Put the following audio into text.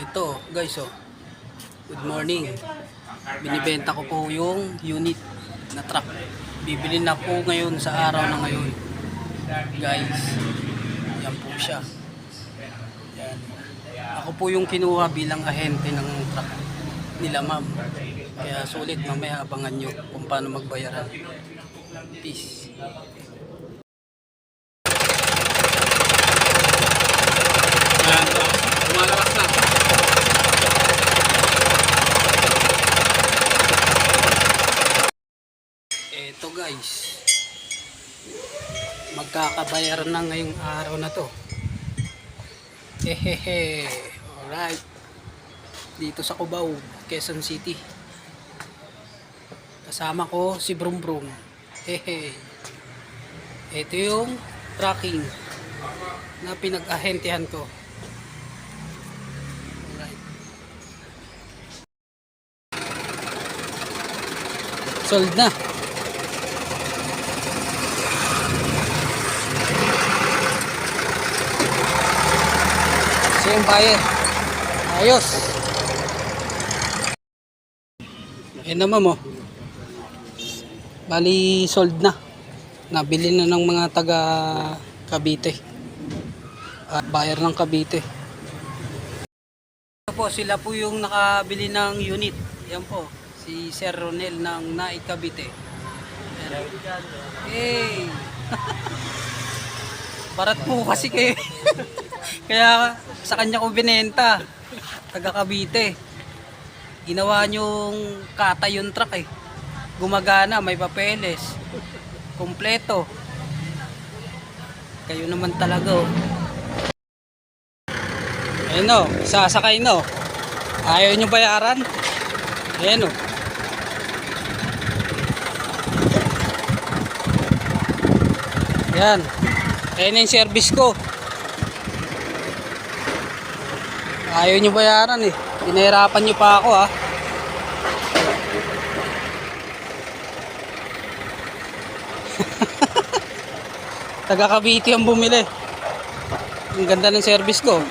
Ito, guys, oh. Good morning. Binibenta ko po yung unit na truck. Bibili na po ngayon sa araw na ngayon. Guys, yan po siya. Yan. Ako po yung kinuha bilang ahente ng truck nila, ma'am. Kaya sulit mamaya abangan nyo kung paano magbayaran. Peace. Ayan, lumalabas na. Eto guys. Magkakabayaran na ngayong araw na to. Hehehe. Alright. Dito sa Cubao, Quezon City. Kasama ko si Brum Brum. Hehe. Ito yung tracking na pinag-ahentihan ko. Sold na. Siya buyer. Ayos. Ayun naman mo. Bali sold na. Nabili na ng mga taga Cavite. At buyer ng Cavite. Po, sila po yung nakabili ng unit. Yan po, si Sir Ronel ng Naik Cavite. Hey! Barat po kasi kayo. Kaya sa kanya ko binenta. Taga Cavite. Ginawa niyong kata yung truck eh. Gumagana, may papeles. Kompleto. Kayo naman talaga oh. Ayun o, sasakay no. Ayaw nyo bayaran? Ayan o. Yan. Ayan yung service ko. Ayaw nyo bayaran eh. Pinahirapan nyo pa ako ah. Taga Cavite ang bumili. Ang ganda ng service ko.